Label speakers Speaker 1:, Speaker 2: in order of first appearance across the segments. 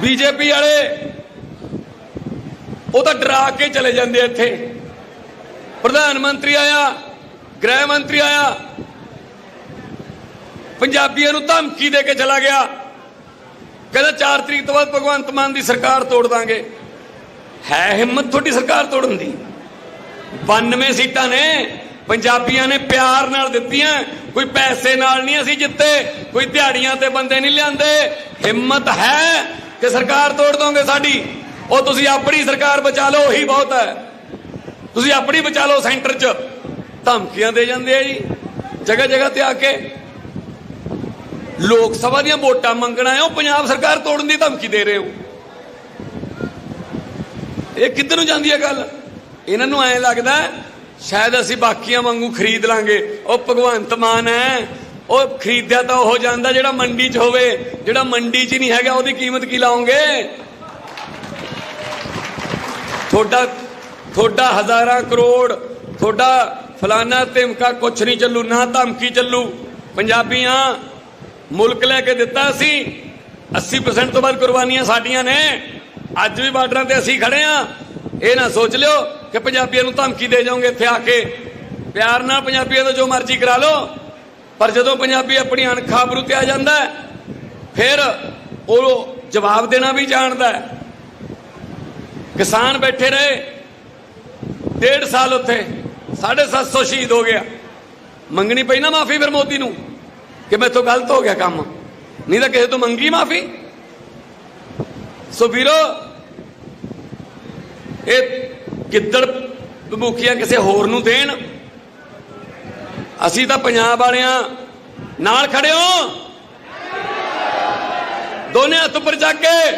Speaker 1: BJP ਵਾਲੇ, ਉਹ ਤਾਂ ਡਰਾ ਕੇ ਚਲੇ ਜਾਂਦੇ ਇੱਥੇ। ਪ੍ਰਧਾਨ ਮੰਤਰੀ ਆਇਆ, ਗ੍ਰਹਿ ਮੰਤਰੀ ਆਇਆ, ਪੰਜਾਬੀਆਂ ਨੂੰ ਧਮਕੀ ਦੇ ਕੇ ਚਲਾ ਗਿਆ। ਕਹਿੰਦਾ 4 ਤਰੀਕ ਤੋਂ ਬਾਅਦ ਭਗਵੰਤ ਮਾਨ ਦੀ ਸਰਕਾਰ ਤੋੜ ਦਾਂਗੇ। ਹੈ ਹਿੰਮਤ ਤੁਹਾਡੀ ਸਰਕਾਰ ਤੋੜਨ ਦੀ। 92 ਸੀਟਾਂ ਨੇ, ਪੰਜਾਬੀਆਂ ਨੇ ਪਿਆਰ ਨਾਲ ਦਿੱਤੀਆਂ। ਕੋਈ ਪੈਸੇ ਨਾਲ ਨਹੀਂ ਅਸੀਂ ਜਿੱਤੇ, ਕੋਈ ਦਿਹਾੜੀਆਂ ਤੇ ਬੰਦੇ ਨਹੀਂ ਲਿਆਂਦੇ। ਹਿੰਮਤ ਹੈ ਕਿ ਸਰਕਾਰ ਤੋੜ ਦੋਗੇ ਸਾਡੀ? ਉਹ ਤੁਸੀਂ ਆਪਣੀ ਸਰਕਾਰ ਬਚਾ ਲਓ, ਉਹੀ ਬਹੁਤ ਹੈ। ਤੁਸੀਂ ਆਪਣੀ ਬਚਾ ਲਓ ਸੈਂਟਰ 'ਚ। ਧਮਕੀਆਂ ਦੇ ਜਾਂਦੇ ਆ ਜੀ ਜਗ੍ਹਾ ਜਗ੍ਹਾ ਤੇ ਆ ਕੇ। ਲੋਕ ਸਭਾ ਦੀਆਂ ਵੋਟਾਂ ਮੰਗਣਾ ਹੈ ਉਹ ਪੰਜਾਬ ਸਰਕਾਰ ਤੋੜਨ ਦੀ ਧਮਕੀ ਦੇ ਰਹੇ ਹੋ। ਇਹ ਕਿੱਧਰ ਨੂੰ ਜਾਂਦੀ ਹੈ ਗੱਲ? ਇਹਨਾਂ ਨੂੰ ਐਂ ਲੱਗਦਾ, ਸ਼ਾਇਦ ਅਸੀਂ ਬਾਕੀਆਂ ਵਾਂਗੂ ਖਰੀਦ ਲਾਂਗੇ। ਉਹ ਭਗਵੰਤ ਮਾਨ ਹੈ। ਉਹ ਖਰੀਦਿਆ ਤਾਂ ਉਹ ਜਾਂਦਾ ਜਿਹੜਾ ਮੰਡੀ 'ਚ ਹੋਵੇ। ਜਿਹੜਾ ਮੰਡੀ 'ਚ ਨਹੀਂ ਹੈਗਾ, ਉਹਦੀ ਕੀਮਤ ਕੀ ਲਾਉਂਗੇ ਤੁਹਾਡਾ ਤੁਹਾਡਾ ਹਜ਼ਾਰਾਂ ਕਰੋੜ, ਤੁਹਾਡਾ ਫਲਾਨਾ ਧਮਕਾ ਕੁਛ ਨਹੀਂ ਚੱਲੂ, ਨਾ ਧਮਕੀ ਚੱਲੂ। ਪੰਜਾਬੀਆਂ, ਮੁਲਕ ਲੈ ਕੇ ਦਿੱਤਾ ਸੀ। 80% ਤੋਂ ਵੱਧ ਕੁਰਬਾਨੀਆਂ ਸਾਡੀਆਂ ਨੇ। ਅੱਜ ਵੀ ਬਾਰਡਰਾਂ ਤੇ ਅਸੀਂ ਖੜੇ ਆ। ਇਹ ਨਾ ਸੋਚ ਲਿਓ ਕਿ ਪੰਜਾਬੀਆਂ ਨੂੰ ਧਮਕੀ ਦੇ ਜਾਓਗੇ ਇੱਥੇ ਆ ਕੇ। ਪਿਆਰ ਨਾਲ ਪੰਜਾਬੀਆਂ ਤੋਂ ਜੋ ਮਰਜ਼ੀ ਕਰਾ ਲਓ। ਪਰ ਜਦੋਂ ਪੰਜਾਬੀ ਆਪਣੀ ਅਣਖਾਬਰੂ ਤੇ ਆ ਜਾਂਦਾ ਫਿਰ ਉਹ ਜਵਾਬ ਦੇਣਾ ਵੀ ਜਾਣਦਾ ਹੈ। ਕਿਸਾਨ ਬੈਠੇ ਰਹੇ, ਡੇਢ ਸਾਲ ਉੱਥੇ 750 ਸ਼ਹੀਦ ਹੋ ਗਿਆ। ਮੰਗਣੀ ਪਈ ਨਾ ਮਾਫੀ ਫਿਰ ਮੋਦੀ ਨੂੰ, ਕਿ ਮੈਥੋਂ ਗਲਤ ਹੋ ਗਿਆ ਕੰਮ। ਨਹੀਂ ਤਾਂ ਕਿਸੇ ਤੋਂ ਮੰਗੀ ਮਾਫੀ। ਸੋ ਵੀਰੋ, ਇਹ ਗਿੱਦੜ ਮੁਖੀਆਂ ਕਿਸੇ ਹੋਰ ਨੂੰ ਦੇਣ ਅਸੀਂ ਤਾਂ ਪੰਜਾਬ ਵਾਲਿਆਂ ਨਾਲ ਖੜੇ ਹੋ। ਦੋਨੇ ਹੱਥ ਉੱਪਰ ਚੱਕ ਕੇ।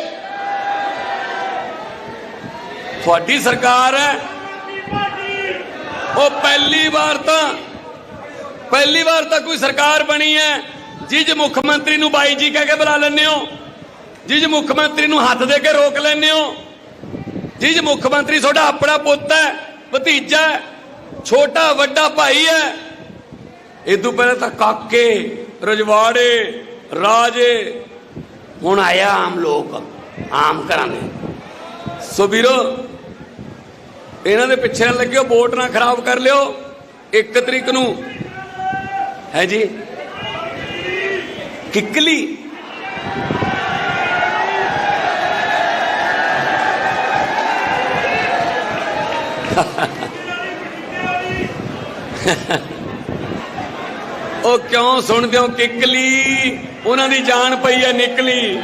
Speaker 1: ਤੁਹਾਡੀ ਸਰਕਾਰ ਹੈ। ਉਹ ਪਹਿਲੀ ਵਾਰ ਤਾਂ, ਪਹਿਲੀ ਵਾਰ ਤਾਂ ਕੋਈ ਸਰਕਾਰ ਬਣੀ ਹੈ। ਜਿਸ ਮੁੱਖ ਮੰਤਰੀ ਨੂੰ ਬਾਈ ਜੀ ਕਹਿ ਕੇ ਬੁਲਾ ਲੈਂਦੇ ਹੋ। ਜਿਸ ਮੁੱਖ ਮੰਤਰੀ ਨੂੰ ਹੱਥ ਦੇ ਕੇ ਰੋਕ ਲੈਂਦੇ ਹੋ। ਜਿਸ ਮੁੱਖ ਮੰਤਰੀ ਤੁਹਾਡਾ ਆਪਣਾ ਪੁੱਤ ਹੈ, ਭਤੀਜਾ ਛੋਟਾ ਵੱਡਾ ਭਾਈ ਹੈ। ਇਦੋਂ ਪਹਿਲਾਂ ਤਾਂ ਕਾਕੇ, ਰਜਵਾੜੇ, ਰਾਜੇ, ਹੁਣ ਆਇਆ ਆਮ ਲੋਕ, ਆਮ ਘਰਾਂ ਦੇ। ਸੋ ਵੀਰੋ, ਇਹਨਾਂ ਦੇ ਪਿੱਛੇ ਨਾ ਲੱਗਿਓ, ਵੋਟ ਨਾ ਖਰਾਬ ਕਰ ਲਿਓ। 1 ਤਰੀਕ ਨੂੰ, ਹੈ ਜੀ, ਕਿੱਕਲੀ। ਉਹ ਕਿਉਂ ਸੁਣਦੇ ਹੋ ਕਿੱਕਲੀ? ਉਹਨਾਂ ਦੀ ਜਾਨ ਪਈ ਹੈ ਨਿਕਲੀ।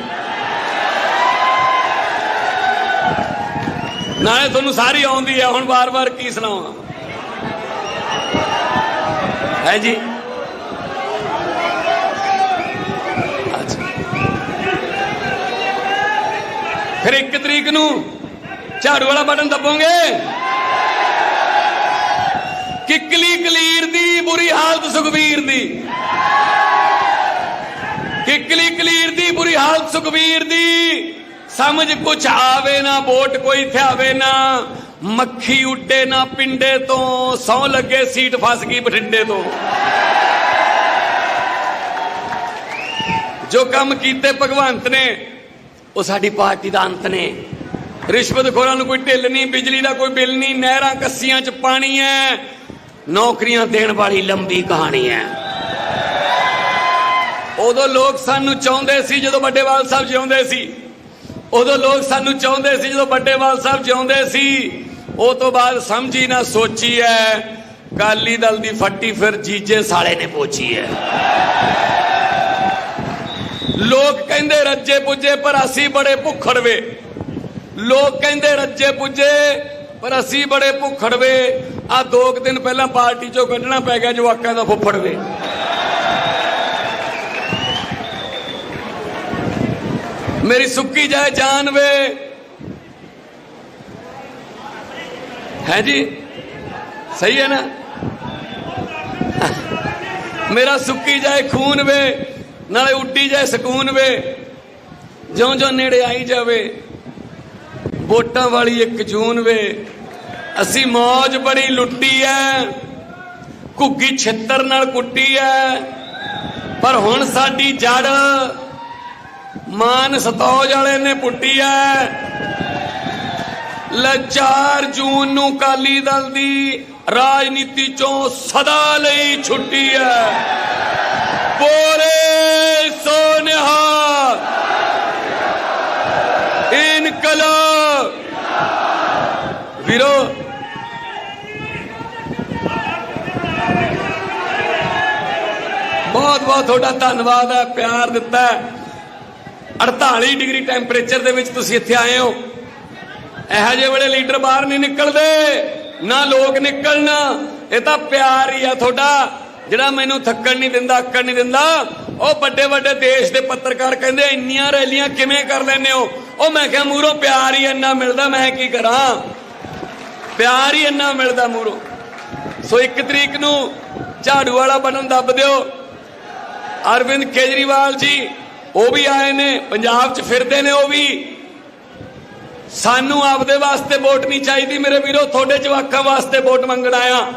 Speaker 1: ਨਾਲੇ ਤੁਹਾਨੂੰ ਸਾਰੀ ਆਉਂਦੀ ਹੈ, ਹੁਣ ਵਾਰ-ਵਾਰ ਕੀ ਸੁਣਾਵਾਂ? ਹੈ ਜੀ? ਫਿਰ 1 ਤਰੀਕ ਨੂੰ ਝਾੜੂ ਵਾਲਾ ਬਟਨ ਦੱਬੋਗੇ? ਕਿੱਕਲੀ ਬੁਰੀ ਹਾਲਤ ਸੁਖਵੀਰ ਦੀ। ਕਿੱਕਲੀ ਕਲੀਰ ਦੀ ਬੁਰੀ ਹਾਲਤ ਸੁਖਵੀਰ ਦੀ। ਸਮਝ ਕੁਛ ਆਵੇ ਨਾ, ਵੋਟ ਕੋਈ ਥਿਆਵੇ ਨਾ। ਮੱਖੀ ਉੱਡੇ ਨਾ ਪਿੰਡੇ ਤੋਂ, ਸੌ ਲੱਗੇ ਸੀਟ ਫਸ ਗਈ ਬਠਿੰਡੇ ਤੋਂ। ਜੋ ਕੰਮ ਕੀਤੇ ਭਗਵੰਤ ਨੇ, ਉਹ ਸਾਡੀ ਪਾਰਟੀ ਦਾ ਅੰਤ ਨੇ। ਰਿਸ਼ਵਤਖੋਰਾਂ ਨੂੰ ਕੋਈ ਢਿੱਲ ਨਹੀਂ, ਬਿਜਲੀ ਦਾ ਕੋਈ ਬਿੱਲ ਨਹੀਂ, ਨਹਿਰਾਂ, ਕੱਸੀਆਂ 'ਚ ਪਾਣੀ ਹੈ। ਨੌਕਰੀਆਂ ਦੇਣ ਵਾਲੀ ਲੰਬੀ ਕਹਾਣੀ ਹੈ। ਉਦੋਂ ਲੋਕ ਸਾਨੂੰ ਚਾਹੁੰਦੇ ਸੀ ਜਦੋਂ ਵੱਡੇਵਾਲ ਸਾਹਿਬ ਜਿਉਂਦੇ ਸੀ। ਉਦੋਂ ਲੋਕ ਸਾਨੂੰ ਚਾਹੁੰਦੇ ਸੀ ਜਦੋਂ ਵੱਡੇਵਾਲ ਸਾਹਿਬ ਜਿਉਂਦੇ ਸੀ। ਉਹ ਤੋਂ ਬਾਅਦ ਸਮਝੀ ਨਾ ਸੋਚੀ ਐ ਕਾਲੀ ਦਲ ਦੀ ਫੱਟੀ ਫਿਰ ਜੀਜੇ ਸਾਲੇ ਨੇ ਪੋਚੀ ਐ ਲੋਕ ਕਹਿੰਦੇ ਰੱਜੇ ਪੁੱਜੇ ਪਰ ਅਸੀਂ ਬੜੇ ਭੁੱਖੜਵੇ। ਲੋਕ ਕਹਿੰਦੇ ਰੱਜੇ ਪੁੱਜੇ ਪਰ ਅਸੀਂ ਬੜੇ ਭੁੱਖੜਵੇ। ਆ ਦੋ ਕੁ ਦਿਨ ਪਹਿਲਾਂ ਪਾਰਟੀ ਚੋਂ ਕੱਢਣਾ ਪੈ ਗਿਆ ਜਵਾਕਾਂ ਦਾ ਫੁੱਫੜ ਫੁੱਫੜਵੇ ਮੇਰੀ ਸੁੱਕੀ ਜਾਏ ਜਾਨ ਵੇ। ਹੈ ਜੀ? ਸਹੀ ਹੈ ਨਾ? ਮੇਰਾ ਸੁੱਕੀ ਜਾਏ ਖੂਨ ਵੇ, ਨਾਲੇ ਉੱਡੀ ਜਾਏ ਸਕੂਨ ਵੇ। ਜਿਉਂ ਜਿਉਂ ਨੇੜੇ ਆਈ ਜਾਵੇ, ਵੋਟਾਂ ਵਾਲੀ ਇੱਕ ਜੂਨ ਵੇ। ਅਸੀਂ ਮੌਜ ਬੜੀ ਲੁੱਟੀ ਐ। ਘੁੱਗੀ ਛਿੱਤਰ ਨਾਲ ਕੁੱਟੀ ਐ। ਪਰ ਹੁਣ ਸਾਡੀ ਜੜ ਮਾਨ ਸਤੌਜ ਵਾਲੇ ਨੇ ਪੁੱਟੀ ਐ। ਲੈ 4 ਜੂਨ ਨੂੰ ਕਾਲੀ ਦਲ ਦੀ ਰਾਜਨੀਤੀ ਚੋਂ ਸਦਾ ਲਈ ਛੁੱਟੀ ਹੈ ਬੋਲੇ ਸੋਨਿਹਾ ਇਨਕਲਾਬ ਵੀਰੋ ਬਹੁਤ ਬਹੁਤ ਤੁਹਾਡਾ ਧੰਨਵਾਦ ਹੈ, ਪਿਆਰ ਦਿੱਤਾ ਹੈ। 48 ਡਿਗਰੀ ਟੈਂਪਰੇਚਰ ਦੇ ਵਿੱਚ ਤੁਸੀਂ ਇੱਥੇ ਆਏ ਹੋ। ਇਹੋ ਜਿਹੇ ਵੇਲੇ ਲੀਡਰ ਬਾਹਰ ਨਹੀਂ ਨਿਕਲਦੇ, ਨਾ ਲੋਕ ਨਿਕਲਣਾ। ਇਹ ਤਾਂ ਪਿਆਰ ਹੀ ਆ ਤੁਹਾਡਾ। ਜਿਹੜਾ ਮੈਨੂੰ ਥੱਕਣ ਨਹੀਂ ਦਿੰਦਾ, ਅੱਕਣ ਨਹੀਂ ਦਿੰਦਾ, ਉਹ ਵੱਡੇ ਵੱਡੇ ਦੇਸ਼ ਦੇ ਪੱਤਰਕਾਰ ਕਹਿੰਦੇ, ਇੰਨੀਆਂ ਰੈਲੀਆਂ ਕਿਵੇਂ ਕਰ ਲੈਂਦੇ ਹੋ? ਉਹ ਮੈਂ ਕਿਹਾ, ਮੂਰੋਂ, ਪਿਆਰ ਹੀ ਇੰਨਾ ਮਿਲਦਾ, ਮੈਂ ਕੀ ਕਰਾਂ? ਪਿਆਰ ਹੀ ਇੰਨਾ ਮਿਲਦਾ ਮੂਰੋਂ। ਸੋ ਇੱਕ ਤਰੀਕ ਨੂੰ ਝਾੜੂ ਵਾਲਾ ਬਣਨ ਦੱਬ ਦਿਓ। ਅਰਵਿੰਦ ਕੇਜਰੀਵਾਲ ਜੀ, ਉਹ ਵੀ ਆਏ ਨੇ, ਪੰਜਾਬ 'ਚ ਫਿਰਦੇ ਨੇ ਉਹ ਵੀ। ਸਾਨੂੰ ਆਪਦੇ ਵਾਸਤੇ ਵੋਟ ਨਹੀਂ ਚਾਹੀਦੀ, ਮੇਰੇ ਵੀਰੋ, ਤੁਹਾਡੇ ਜਵਾਕਾਂ ਵਾਸਤੇ ਵੋਟ ਮੰਗਣ ਆਇਆ।